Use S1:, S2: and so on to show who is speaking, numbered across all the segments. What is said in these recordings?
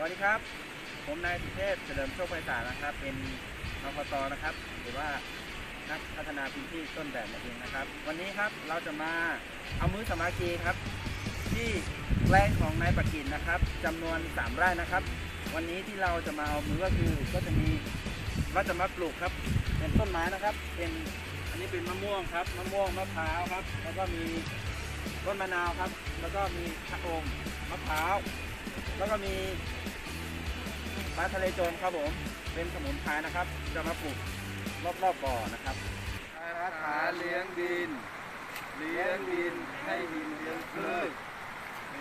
S1: สวัสดีครับ ผมนายสุเทพเฉลิมโชคไพศาลนะครับ เป็นนปตนะครับ หรือว่านักพัฒนาพื้นที่ต้นแบบนั่นเองนะครับ วันนี้ครับเราจะมาเอามือสมัคคีครับ ที่แปลงของนายประกินนะครับจำนวน 3 ไร่นะครับ วันนี้ที่เราจะมาเอามือก็คือก็จะมีเราจะมาปลูกครับ เป็นต้นไม้นะครับ เป็นอันนี้เป็นมะม่วงครับมะม่วงมะพร้าวครับ แล้วก็มีต้นมะนาวครับ แล้วก็มีชะอมมะพร้าวแล้วก็มี ปลาทะเลโจรครับผม เป็นสมุนไพรนะครับ จะมาปลูกรอบๆบ่อนะครับรักษาเลี้ยงดิน เลี้ยงดินให้ดินเลี้ยงพืช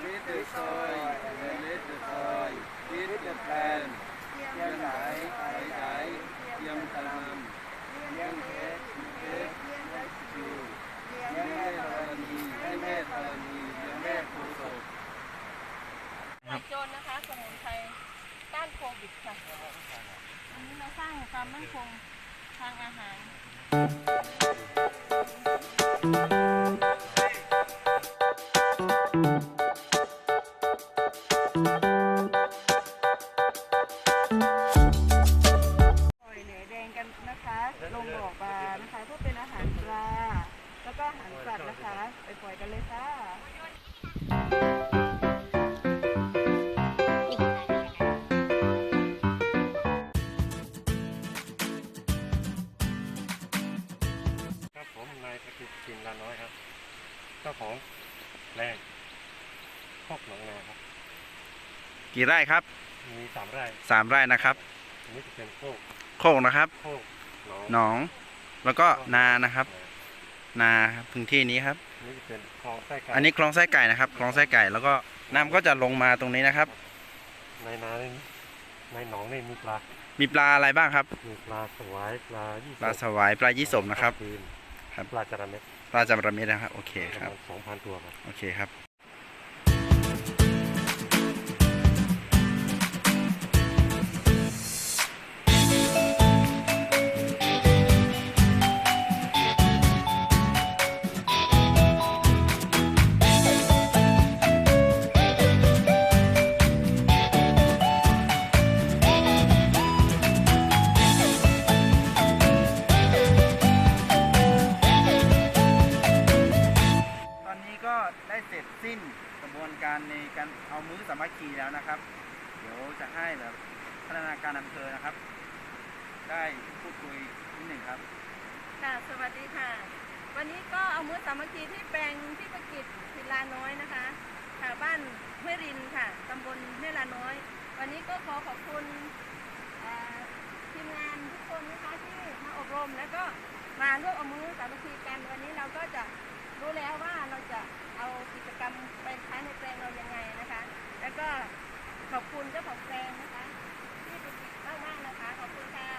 S1: Feed the soil and let the soil feed the plant เลี้ยงไหนไข่ไหนเลี้ยงตามเลี้ยงเพชรเพชรเลี้ยงรัสคิวเลี้ยงแม่ธรณีให้แม่ธรณีเลี้ยงแม่โคศก
S2: ไอโจรนะคะสมุนไพรต้านโค วิดค่ะวันนี้เราสร้างความมั่นคงทางอาหาร
S3: ปล่อยเหนือแดงกันนะคะ ลงบ่อปลานะคะเพื่อเป็นอาหารปลา แล้วก็อาหารสัตว์นะคะ ไปปล่อยกันเลยค่ะ
S4: นายประกิตกินลาน้อยครับเจ้าของแรงพอกหนองนาครับ
S1: กี่ไร่ครับ
S4: มีสามไร่
S1: สามไร่นะครับ
S4: อันนี้จะเป็นโคก
S1: โคกนะครับ
S4: โคกหนอง
S1: หนอง แล้วก็นานะครับ นาครับพื้นที่นี้ครับ
S4: อันนี้จะเป็นคลองไส้ไก่
S1: อันนี้คลองไส้ไก่นะครับคลองไส้ไก่แล้วก็น้ำก็จะลงมาตรงนี้นะครับ
S4: ในนานี่ในหนองนี่มีปลา
S1: มีปลาอะไรบ้างครับ
S4: มีปลาสวายปลายี่
S1: ปลาสวายปลายี่สมนะครับ
S4: ปลาจีน
S1: ครับ
S4: ปลาจาระเม็ด
S1: ปลาจำระเม็ดนะครับโอเค
S4: ประ
S1: ครับ
S4: มาณสองพันตัวครับ
S1: โอเคครับ กระบวนการในการเอามือสามัคคีแล้วนะครับ เดี๋ยวจะให้แบบพัฒนาการอำเภอนะครับ ได้พูดคุยนิดหนึ่งครับ
S2: ค่ะ สวัสดีค่ะ วันนี้ก็เอามือสามัคคีที่แปลงที่ประกิจศิลาน้อยนะคะค่ะบ้านห้วยรินค่ะตำบลห้วยลาน้อย วันนี้ก็ขอขอบคุณทีมงานทุกคนนะคะที่มาอบรมแล้วก็มาร่วมเอามือสามัคคีกันวันนี้เราก็จะ รู้แล้วว่าเราจะเอากิจกรรมไปใช้ในแปลงเรายังไงนะคะ แล้วก็ขอบคุณเจ้าของแปลงนะคะ ที่เป็นกิจมากๆนะคะ ขอบคุณค่ะ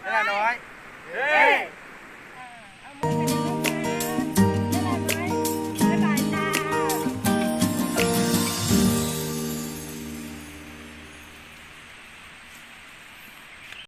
S1: เวลาน้อย เฮ้